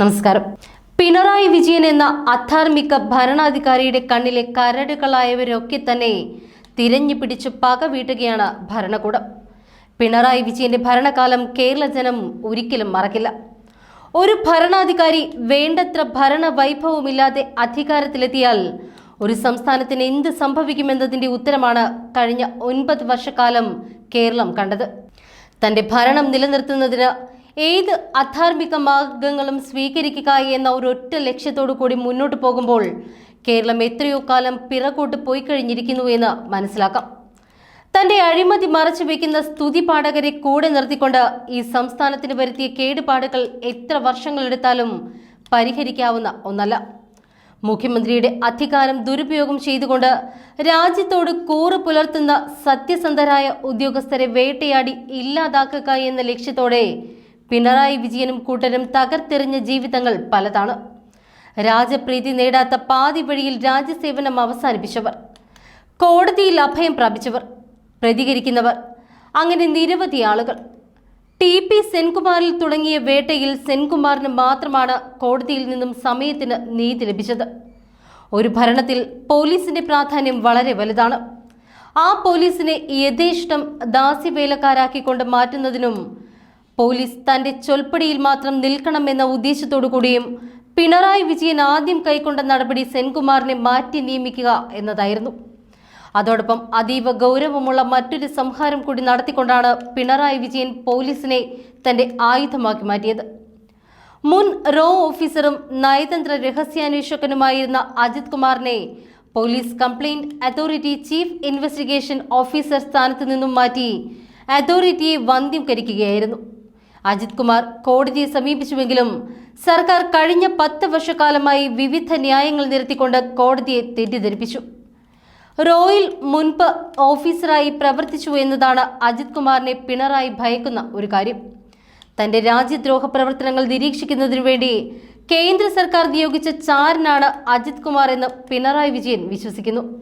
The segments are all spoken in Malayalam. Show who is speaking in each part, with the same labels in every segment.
Speaker 1: നമസ്കാരം. പിണറായി വിജയൻ എന്ന അധാർമിക ഭരണാധികാരിയുടെ കണ്ണിലെ കരടുകളായവരൊക്കെ തന്നെ തിരഞ്ഞു പിടിച്ച് പക വീട്ടുകയാണ് ഭരണകൂടം. പിണറായി വിജയന്റെ ഭരണകാലം കേരള ജനം ഒരിക്കലും മറക്കില്ല. ഒരു ഭരണാധികാരി വേണ്ടത്ര ഭരണ വൈഭവമില്ലാതെ അധികാരത്തിലെത്തിയാൽ ഒരു സംസ്ഥാനത്തിന് എന്ത് സംഭവിക്കുമെന്നതിന്റെ ഉത്തരമാണ് കഴിഞ്ഞ ഒൻപത് വർഷക്കാലം കേരളം കണ്ടത്. തന്റെ ഭരണം നിലനിർത്തുന്നതിന് ഏത് അധാർമിക മാർഗങ്ങളും സ്വീകരിക്കുക എന്ന ഒരൊറ്റ ലക്ഷ്യത്തോടു കൂടി മുന്നോട്ട് പോകുമ്പോൾ കേരളം എത്രയോ കാലം പിറകോട്ട് പോയി കഴിഞ്ഞിരിക്കുന്നു എന്ന് മനസ്സിലാക്കാം. തന്റെ അഴിമതി മറച്ചു വെക്കുന്ന സ്തുതി പാഠകരെ കൂടെ നിർത്തിക്കൊണ്ട് ഈ സംസ്ഥാനത്തിന് വരുത്തിയ കേടുപാടുകൾ എത്ര വർഷങ്ങളെടുത്താലും പരിഹരിക്കാവുന്ന ഒന്നല്ല. മുഖ്യമന്ത്രിയുടെ അധികാരം ദുരുപയോഗം ചെയ്തുകൊണ്ട് രാജ്യത്തോട് കൂറ് പുലർത്തുന്ന സത്യസന്ധരായ ഉദ്യോഗസ്ഥരെ വേട്ടയാടി ഇല്ലാതാക്കുക എന്ന ലക്ഷ്യത്തോടെ പിണറായി വിജയനും കൂട്ടരും തകർത്തെറിഞ്ഞ ജീവിതങ്ങൾ പലതാണ്. രാജപ്രീതി നേടാത്ത പാതി വഴിയിൽ രാജ്യസേവനം അവസാനിപ്പിച്ചവർ കോടതിയിൽ അഭയം പ്രാപിച്ചവർ പ്രതികരിക്കുന്നവർ അങ്ങനെ നിരവധി ആളുകൾ. ടി പി സെൻകുമാറിൽ തുടങ്ങിയ വേട്ടയിൽ സെൻകുമാറിന് മാത്രമാണ് കോടതിയിൽ നിന്നും സമയത്തിന് നീതി ലഭിച്ചത്. ഒരു ഭരണത്തിൽ പോലീസിന്റെ പ്രാധാന്യം വളരെ വലുതാണ്. ആ പോലീസിനെ യഥേഷ്ടം ദാസ്യവേലക്കാരാക്കിക്കൊണ്ട് മാറ്റുന്നതിനും പോലീസ് തന്റെ ചൊൽപ്പടിയിൽ മാത്രം നിൽക്കണമെന്ന ഉദ്ദേശത്തോടു കൂടിയും പിണറായി വിജയൻ ആദ്യം കൈക്കൊണ്ട നടപടി സെൻകുമാറിനെ മാറ്റി നിയമിക്കുക എന്നതായിരുന്നു. അതോടൊപ്പം അതീവ ഗൗരവമുള്ള മറ്റൊരു സംഹാരം കൂടി നടത്തിക്കൊണ്ടാണ് പിണറായി വിജയൻ പോലീസിനെ തന്റെ ആയുധമാക്കി മാറ്റിയത്. മുൻ റോ ഓഫീസറും നയതന്ത്ര രഹസ്യാന്വേഷകനുമായിരുന്ന അജിത് കുമാറിനെ police complaint authority chief investigation officer സ്ഥാനത്ത് നിന്നും മാറ്റി അതോറിറ്റിയെ വന്ധ്യംകരിക്കുകയായിരുന്നു അജിത് കുമാർ കോടതിയെ സമീപിച്ചുവെങ്കിലും സർക്കാർ കഴിഞ്ഞ പത്ത് വർഷക്കാലമായി വിവിധ ന്യായങ്ങൾ നിരത്തിക്കൊണ്ട് കോടതിയെ തെറ്റിദ്ധരിപ്പിച്ചു. റോയിൽ മുൻപ് ഓഫീസറായി പ്രവർത്തിച്ചു എന്നതാണ് അജിത് കുമാറിനെ പിണറായി ഭയക്കുന്ന ഒരു കാര്യം. തന്റെ രാജ്യദ്രോഹ പ്രവർത്തനങ്ങൾ നിരീക്ഷിക്കുന്നതിനു വേണ്ടി കേന്ദ്ര സർക്കാർ നിയോഗിച്ച ചാരനാണ് അജിത് കുമാർ എന്ന് പിണറായി വിജയൻ വിശ്വസിക്കുന്നു.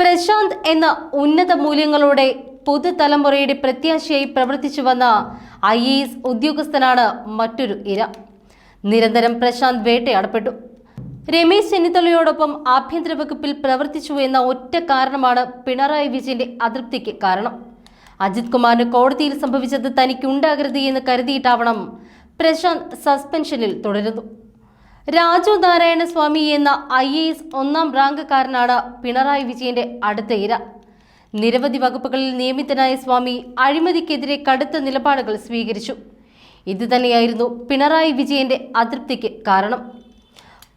Speaker 1: പ്രശാന്ത് എന്ന ഉന്നത മൂല്യങ്ങളോടെ പുതുതലമുറയുടെ പ്രത്യാശയായി പ്രവർത്തിച്ചു വന്ന ഐ എ എസ് ഉദ്യോഗസ്ഥനാണ് മറ്റൊരു ഇര. നിരന്തരം പ്രശാന്ത് വേട്ടയാടപ്പെട്ടു. രമേശ് ചെന്നിത്തലയോടൊപ്പം ആഭ്യന്തര വകുപ്പിൽ പ്രവർത്തിച്ചു എന്ന ഒറ്റ കാരണമാണ് പിണറായി വിജയന്റെ അതൃപ്തിക്ക് കാരണം. അജിത് കുമാറിന് കോടതിയിൽ സംഭവിച്ചത് തനിക്കുണ്ടാകരുത് എന്ന് കരുതിയിട്ടാവണം പ്രശാന്ത് സസ്പെൻഷനിൽ തുടരുന്നു രാജു നാരായണ സ്വാമി എന്ന ഐ എ എസ് ഒന്നാം റാങ്ക്കാരനാണ് പിണറായി വിജയന്റെ അടുത്ത ഇര. നിരവധി വകുപ്പുകളിൽ നിയമിതനായ സ്വാമി അഴിമതിക്കെതിരെ കടുത്ത നിലപാടുകൾ സ്വീകരിച്ചു. ഇതുതന്നെയായിരുന്നു പിണറായി വിജയന്റെ അതൃപ്തിക്ക് കാരണം.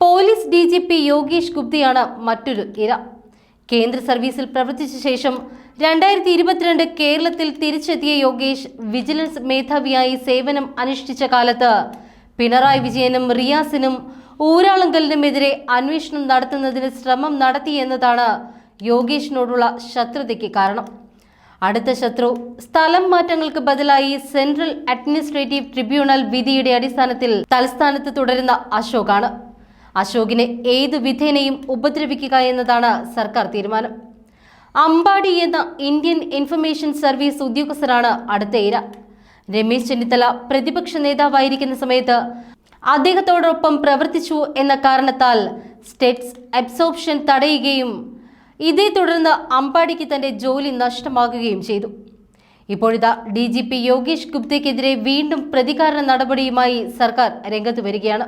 Speaker 1: Police D G P Yogesh ഗുപ്തയാണ് മറ്റൊരു ഇര. കേന്ദ്ര സർവീസിൽ പ്രവർത്തിച്ച ശേഷം രണ്ടായിരത്തി ഇരുപത്തിരണ്ട് കേരളത്തിൽ തിരിച്ചെത്തിയ യോഗേഷ് വിജിലൻസ് മേധാവിയായി സേവനം അനുഷ്ഠിച്ച കാലത്ത് പിണറായി വിജയനും റിയാസിനും ഊരാളുങ്കലിനുമെതിരെ അന്വേഷണം നടത്തുന്നതിന് ശ്രമം നടത്തിയെന്നതാണ് യോഗേഷിനോടുള്ള ശത്രുതയ്ക്ക് കാരണം. അടുത്ത ശത്രു സ്ഥലം മാറ്റങ്ങൾക്ക് ബദലായി സെൻട്രൽ അഡ്മിനിസ്ട്രേറ്റീവ് ട്രിബ്യൂണൽ വിധിയുടെ അടിസ്ഥാനത്തിൽ തലസ്ഥാനത്ത് തുടരുന്ന അശോകാണ്. അശോകിനെ ഏത് വിധേനയും ഉപദ്രവിക്കുക എന്നതാണ് സർക്കാർ തീരുമാനം. അമ്പാടി എന്ന ഇന്ത്യൻ ഇൻഫർമേഷൻ സർവീസ് ഉദ്യോഗസ്ഥരാണ് അടുത്ത ഇര. രമേശ് ചെന്നിത്തല പ്രതിപക്ഷ നേതാവായിരിക്കുന്ന സമയത്ത് അദ്ദേഹത്തോടൊപ്പം പ്രവർത്തിച്ചു എന്ന കാരണത്താൽ സ്റ്റേറ്റ്സ് അബ്സോർപ്ഷൻ തടയുകയും ഇതേ തുടർന്ന് അമ്പാടിക്ക് തന്റെ ജോലി നഷ്ടമാകുകയും ചെയ്തു. ഇപ്പോഴിതാ ഡി ജി പി യോഗേഷ് ഗുപ്തയ്ക്കെതിരെ വീണ്ടും പ്രതികാര നടപടിയുമായി സർക്കാർ രംഗത്ത് വരികയാണ്.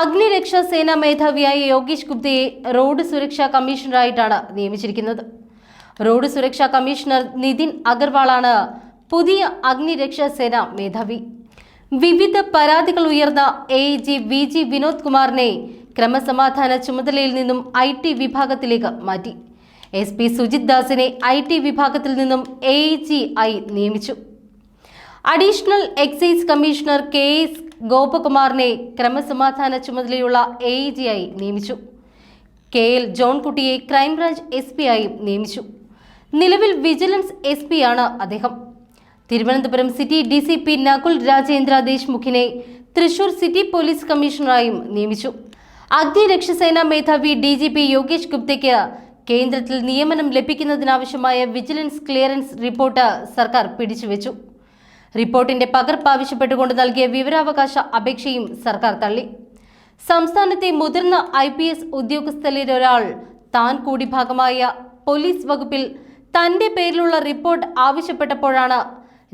Speaker 1: അഗ്നിരക്ഷാ സേനാ മേധാവിയായ യോഗേഷ് ഗുപ്തയെ റോഡ് സുരക്ഷാ കമ്മീഷണറായിട്ടാണ് നിയമിച്ചിരിക്കുന്നത്. റോഡ് സുരക്ഷാ കമ്മീഷണർ നിതിൻ അഗർവാളാണ് പുതിയ അഗ്നിരക്ഷാ സേനാ മേധാവി. വിവിധ പരാതികൾ ഉയർന്ന A G V G Vinod കുമാറിനെ ക്രമസമാധാന ചുമതലയിൽ നിന്നും ഐ ടി വിഭാഗത്തിലേക്ക് മാറ്റി. എസ് പി സുജിത് ദാസിനെ ഐ ടി വിഭാഗത്തിൽ നിന്നും എ ജി ആയി നിയമിച്ചു. Additional excise commissioner K S ഗോപകുമാറിനെ ക്രമസമാധാന ചുമതലയുള്ള എ ജി ആയി നിയമിച്ചു. കെ എൽ ജോൺകുട്ടിയെ ക്രൈംബ്രാഞ്ച് എസ് പി ആയും നിയമിച്ചു. നിലവിൽ വിജിലൻസ് എസ് പി ആണ് അദ്ദേഹം. Thiruvananthapuram city D C P Nakul Rajendra ദേശ്മുഖിനെ Thrissur city police കമ്മീഷണറായും നിയമിച്ചു. അഗ്നിരക്ഷസേനാ മേധാവി ഡി ജി പി യോഗേഷ് ഗുപ്തയ്ക്ക് കേന്ദ്രത്തിൽ നിയമനം ലഭിക്കുന്നതിനാവശ്യമായ വിജിലൻസ് ക്ലിയറൻസ് റിപ്പോർട്ട് സർക്കാർ പിടിച്ചുവെച്ചു. റിപ്പോർട്ടിന്റെ പകർപ്പ് ആവശ്യപ്പെട്ടുകൊണ്ട് നൽകിയ വിവരാവകാശ അപേക്ഷയും സർക്കാർ തള്ളി. സംസ്ഥാനത്തെ മുതിർന്ന ഐ പി എസ് ഉദ്യോഗസ്ഥരിലൊരാൾ താൻ കൂടി ഭാഗമായ പോലീസ് വകുപ്പിൽ തന്റെ പേരിലുള്ള റിപ്പോർട്ട് ആവശ്യപ്പെട്ടപ്പോഴാണ്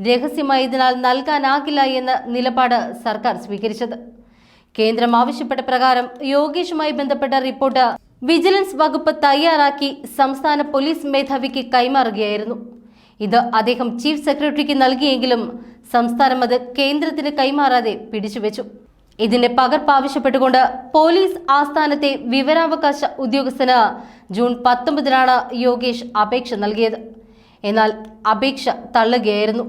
Speaker 1: രഹസ്യമായതിനാൽ നൽകാനാകില്ല എന്ന നിലപാട് സർക്കാർ സ്വീകരിച്ചത്. കേന്ദ്രം ആവശ്യപ്പെട്ട പ്രകാരം യോഗേഷുമായി ബന്ധപ്പെട്ട റിപ്പോർട്ട് വിജിലൻസ് വകുപ്പ് തയ്യാറാക്കി സംസ്ഥാന പോലീസ് മേധാവിക്ക് കൈമാറുകയായിരുന്നു. ഇത് അദ്ദേഹം ചീഫ് സെക്രട്ടറിക്ക് നൽകിയെങ്കിലും സംസ്ഥാനം അത് കേന്ദ്രത്തിന് കൈമാറാതെ പിടിച്ചുവെച്ചു. ഇതിന്റെ പകർപ്പ് ആവശ്യപ്പെട്ടുകൊണ്ട് പോലീസ് ആസ്ഥാനത്തെ വിവരാവകാശ ഉദ്യോഗസ്ഥന് ജൂൺ പത്തൊമ്പതിനാണ് യോഗേഷ് അപേക്ഷ നൽകിയത്. എന്നാൽ അപേക്ഷ തള്ളുകയായിരുന്നു.